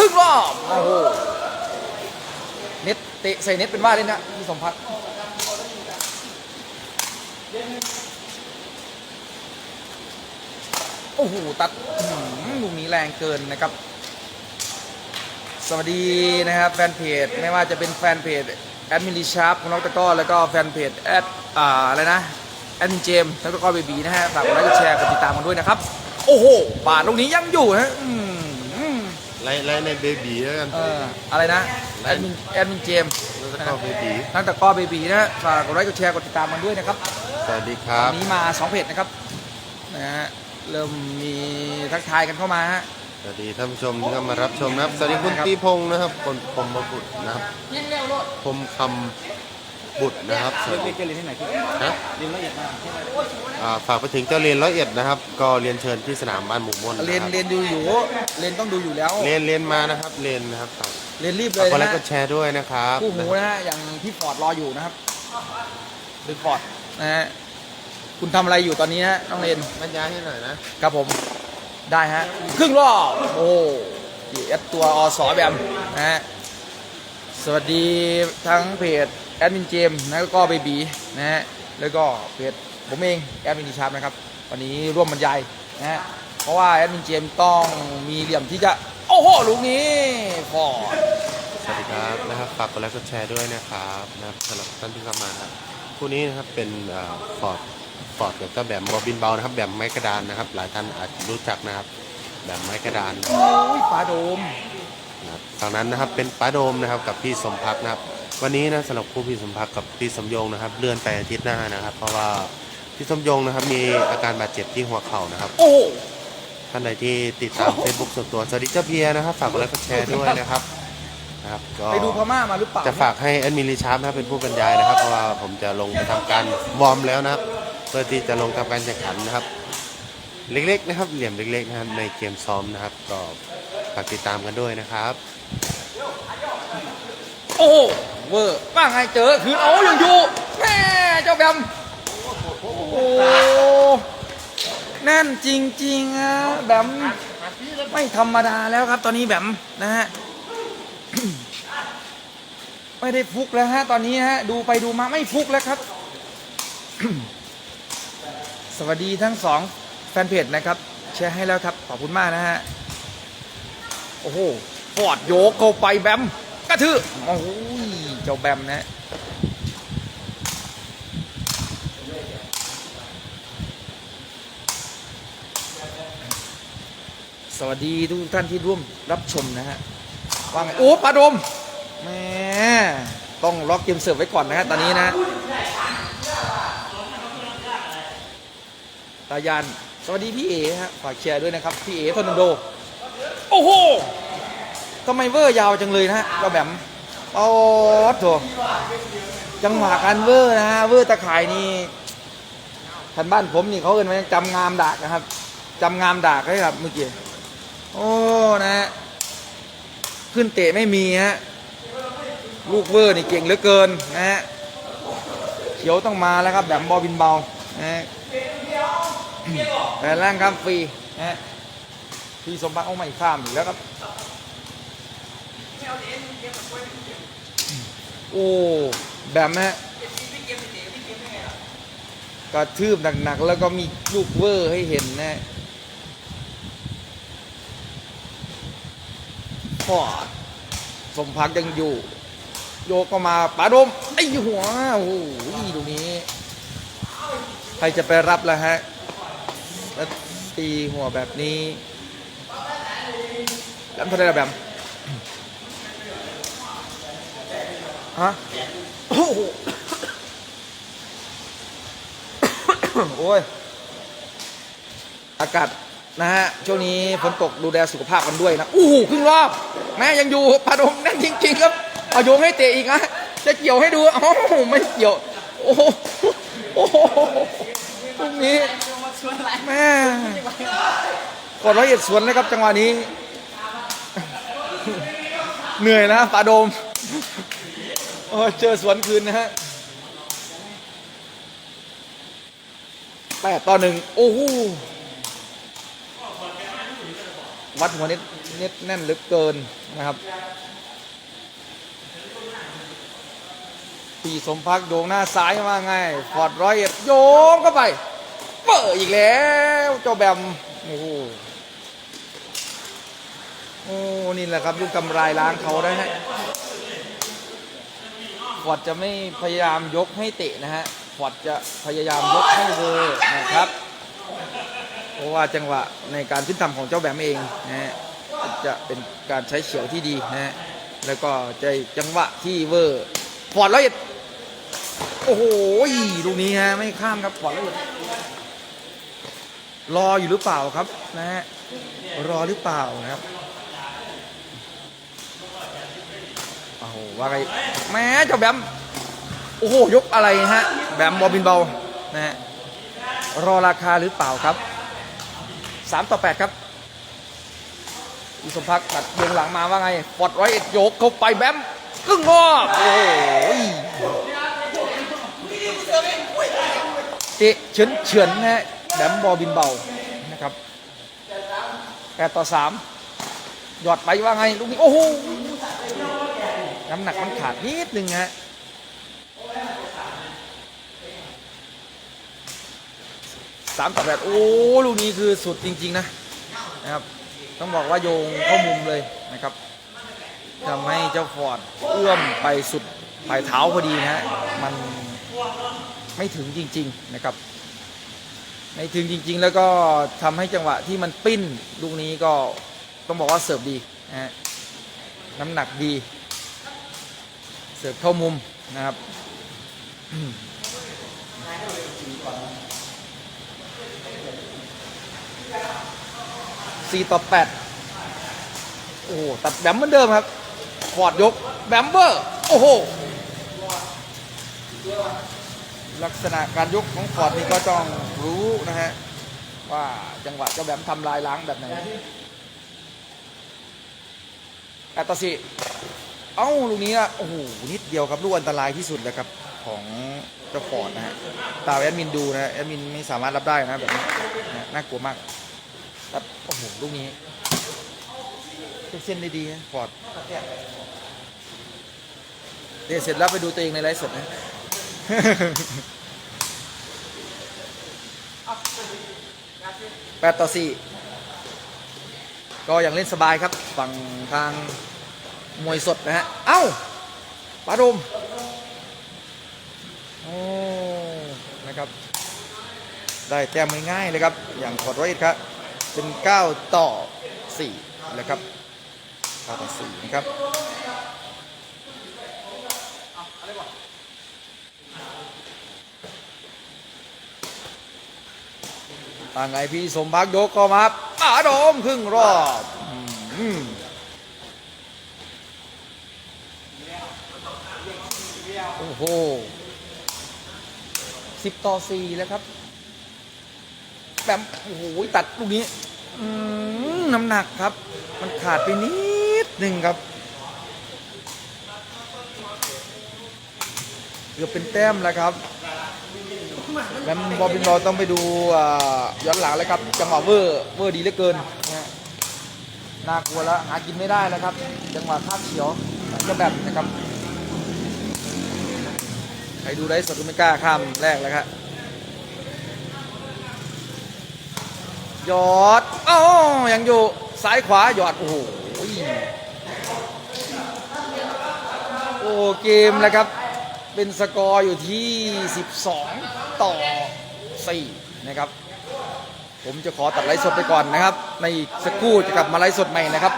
รึ่งรอบโอ้โหเน็ตเตะใส่เน็ตเป็นว่าเล่นนะพี่สมพัฒน์โอ้โหตัดลูกนี้แรงเกินนะครับ สวัสดีนะครับแฟนเพจไม่ว่าจะเป็นแฟนเพจแอดมินดิชาร์ปของน้องตะก้อแล้วก็แฟนเพจแอดอ่าอะไรนะแอดมินเจมส์แล้วก็เบบีนะฮะฝากกดไลค์กดแชร์กดติดตามกันด้วยนะครับ โอ้โหบาทลูกนี้ยังอยู่นะอืม ไล่ไล่ในเบบีแล้วกัน เอ่ออะไรนะแอดมินแอดมินเจมส์แล้วก็เบบีทั้งตะกร้อเบบีนะฮะฝากกดไลค์กดแชร์กดติดตามกันด้วยนะครับสวัสดีครับ วันนี้มาสองเพจนะครับนะฮะเริ่มมีทักทายกันเข้ามาฮะ สวัสดีท่านผู้ชมที่เข้ามารับชมนะครับ สวัสดีคุณครับ ตีพงศ์นะครับคนพรหมบุตรนะครับยังเร็วโลดพรหมคำ บุตรนะครับสวัสดีเรียนที่ไหนครับนะเรียนละเอียดมากอ่าฝากไปถึงเจ้าเรียนร้อยเอ็ดนะครับ ก็เรียนเชิญที่สนามบ้านหมู่ม่อนนะเรียนครับเรียนดูอยู่เรียนต้องดูอยู่แล้วเรียนเรียนมานะครับเรียนนะครับฝากเรียนรีบเลฝากยกดไลนะค์กดแชร์ด้วยนะครับคู่หูนะฮะอย่างพี่ฟอร์ดรออยู่นะครับพี่ฟอร์ดนะฮะคุณทำอะไรอยู่ตอนนี้ฮะน้องเรน บรรยายให้หน่อยนะครับผมได้ฮะ ครึ่งรอบ โอ้ดีเอสตัวอสอแบมนะฮะ สวัสดีทั้งเพจ แอดมินเจมส์นะแล้วก็เบบีนะฮะแล้วก็เพจผมเองแอดมินดิชาร์ปนะครับวันนี้ร่วมบรรยายนะฮะเพราะว่าแอดมินเจมส์ต้องมีเหลี่ยมที่จะ โอ้โหลูกนี้ฟอร์ดสวัสดีครับนะครับฝากกดไลค์กดแชร์ด้วยนะครับนะครับสำหรับท่านที่เข้ามานะครับคู่นี้นะครับเป็นฟอร์ดฟอร์ดกับเจ้าแบมบอบินเบานะครับแบมไม้กระดานนะครับ หลายท่านอาจจะรู้จักนะครับ แบมไม้กระดานโอ้ยปลาโดมนะครับฝั่งนั้นนะครับเป็นป้าโดมนะครับกับพี่สมพักนะครับ วันนี้นะสำหรับคู่พี่สมพักกับพี่สมยงนะครับ เลื่อนไปอาทิตย์หน้านะครับ เพราะว่าพี่สมยงนะครับมีอาการบาดเจ็บที่หัวเข่านะครับ โอ้โหท่านใดที่ติดตาม Facebook ส่วนตัวสวัสดีเจ้าเพียนะครับฝากกดไลค์กดแชร์ด้วยนะครับนะครับก็ไปดูพม่ามาหรือเปล่าจะฝากให้แอดมินรีชาร์ปนะครับเป็นผู้บรรยายนะครับ เพราะว่าผมจะลงไปทำการวอร์มแล้วนะครับเพื่อที่จะลงทำการแข่งขันนะครับ เล็กๆนะครับ เหลี่ยมเล็กๆนะครับในเกมซ้อมนะครับ ก็ฝากติดตามกันด้วยนะครับ โอ้โห เวอร์ว่าไงเจอคืนเอายู่อยู่แม่เจ้าแบมโอ้โหแน่นจริงๆอะแบมไม่ธรรมดาแล้วครับ ตอนนี้แบมนะฮะไม่ได้ฟุกแล้วฮะตอนนี้ฮะดูไปดูมาไม่ฟุกแล้วครับ สวัสดีทั้งสองแฟนเพจนะครับแชร์ให้แล้วครับขอบคุณมากนะฮะโอ้โหฟอดโยกเข้าไปแบม กระทืบโอ้โหเจ้าแบมนะสวัสดีทุกท่านที่ร่วมรับชมนะฮะว่าไงโอ้ปาดมแหม่ต้องล็อกเกมเสิร์ฟไว้ก่อนนะฮะตอนนี้นะตายาน สวัสดีพี่เอฮะฝากแชร์ด้วยนะครับ พี่เอทอนโด โอ้โห ทำไมเวอร์ยาวจังเลยนะฮะก็แบบโอ้โถจังหวะการเวอร์นะฮะเวอร์ตะข่ายนี่ทันบ้านผมนี่เขาเอินว่าจำงามดากนะครับจำงามดากให้ครับเมื่อกี้โอ้นะฮะขึ้นเตะไม่มีฮะลูกเวอร์นี่เก่งเหลือเกินนะฮะเขียวต้องมาแล้วครับแบบบอบินเบานะฮะแต่แรงครับฟรีนะฮะพี่สมบัติเอาไม่ข้ามอีกแล้วครับ โอ้แบบฮะกระทืบหนักๆ แล้วก็มีลูกเวอร์ให้เห็นนะพอดสมพักยังอยู่ โยกก็มาปาดมไอ้หัวโอ้โหตรงนี้ ใครจะไปรับล่ะฮะแล้วตีหัวแบบนี้แล้วเท่าไหรล่ะแบบ ฮะโอ้โหโอ้ย อากาศนะฮะ ช่วงนี้ฝนตกดูแลสุขภาพกันด้วยนะ อู้หูครึ่งรอบ แม่ยังอยู่ปาดงนั่นจริงๆครับ เอาโยงให้เตะอีกนะ จะเกี่ยวให้ดูอ๋อไม่เกี่ยว โอ้โหโอ้โหตรงนี้แม่กดร้อยเอ็ดสวนเลยครับจังหวะนี้ เหนื่อยนะปาโดม โอ้เจอสวนคืนนะฮะแปดต่อหนึ่งโอ้โหวัดหัวนิดเน็ตแน่นเหลือเกินนะครับปีสมพักโดงหน้าซ้ายมาไงฟอดร้อยเอ็ดโยงเข้าไป เปิดอีกแล้วเจ้าแบมโอ้โหโอ้นี่แหละครับลูกกำไรล้างเขาได้ฮะ ฟอร์ดจะไม่พยายามยกให้เตะนะฮะฟอร์ดจะพยายามยกให้เวอร์นะครับ เพราะว่าจังหวะในการขึ้นทำของเจ้าแบมเองนะฮะจะเป็นการใช้เฉียวที่ดีนะฮะแล้วก็ใจจังหวะที่เวอร์ฟอร์ดร้อยโอ้โหลูกนี้ฮะไม่ข้ามครับฟอร์ดร้อยรออยู่หรือเปล่าครับนะฮะรอหรือเปล่านะครับโอ้โห ว่าไงแม้เจ้าแบมโอ้โหยกอะไรฮะแบมบอบินเบานะฮะรอราคาหรือเปล่าครับสามต่อแปดครับอีสมพักดิ์ตัดวงหลังมาว่าไงปลดไว้เอ็ดโยกเข้าไปแบมครึ่งรอโอ้โหเตะเฉือนเฉือนนะฮะแบมบอบินเบานะครับแปดต่อสามหยอดไปว่าไงลูกนี้โอ้โห น้ำหนักมันขาดนิดนึงฮะสามต่อแปดโอ้ลูกนี้คือสุดจริง ๆ นะนะครับ ต้องบอกว่าโยงเข้ามุมเลยนะครับทำให้เจ้าฟอร์ดเอื้อมไปสุดปลายเท้าพอดีนะฮะมันไม่ถึงจริง ๆนะครับในถึงจริง ๆ แล้วก็ทำให้จังหวะที่มันปิ้นลูกนี้ก็ต้องบอกว่าเสิร์ฟดีนะฮะน้ำหนักดี เสิร์ฟเข้ามุมนะครับสี่ต่อแปดโอ้โหตัดแบมเหมือนเดิมครับฟอร์ดยกแบมเบอร์ โอ้โห ลักษณะการยกของฟอร์ดนี่ก็ต้องรู้นะฮะ ว่าจังหวะเจ้าแบมทำลายล้างแบบไหนแอตตาสิ เอ้าลูกนี้อะโอ้โหนิดเดียวครับลูกอันตรายที่สุดเลยครับของเจ้าฟอร์ดนะฮะตาแอดมินดูนะฮะแอดมินไม่สามารถรับได้นะแบบนี้นะน่ากลัวมากครับโอ้โหลูกนี้เส้นได้ดีนะฟอร์ดเดี๋ยวเสร็จแล้วไปดูตัวเองในไลฟ์สดนะแปดต่อสี่ก็ยังเล่นสบายครับ ฝั่งทาง มวยสดนะฮะ เอ้าปาดมโอ้นะครับ ได้แต้มง่ายๆเลยครับ อย่างขอดไว้ครับ เป็น 9 ต่อ 4 นะครับ 9 ต่อ 4 นะครับทางไงพี่สมพักดิ์ยกเข้ามาครับอาดมครึ่งรอบอืม โอ้โหสิบต่อสี่แล้วครับแปมโอ้โหตัดลูกนี้อน้ำหนักครับ มันขาดไปนิดหนึ่งครับเกือบเป็นแต้มแล้วครับแบมบอบินบอลต้องไปดูย้อนหลังเลยครับจังหวะเวอร์เวอร์ดีเหลือเกินน่ากลัวแล้วหากินไม่ได้แล้วครับ จังหวะข้ามเฉียวจะแบบนะครับ รดูได้สดก็ไม่กล้าข้ามแรกแล้วครับหยอดอ๋อยังอยู่ซ้ายขวาหยอด โอ้โหโอ้เกมแล้วครับ เป็นสกอร์อยู่ที่ 12 ต่อ 4 นะครับ ผมจะขอตัดไลฟ์สดไปก่อนนะครับ ในสักครู่จะกลับมาไลฟ์สดใหม่นะครับ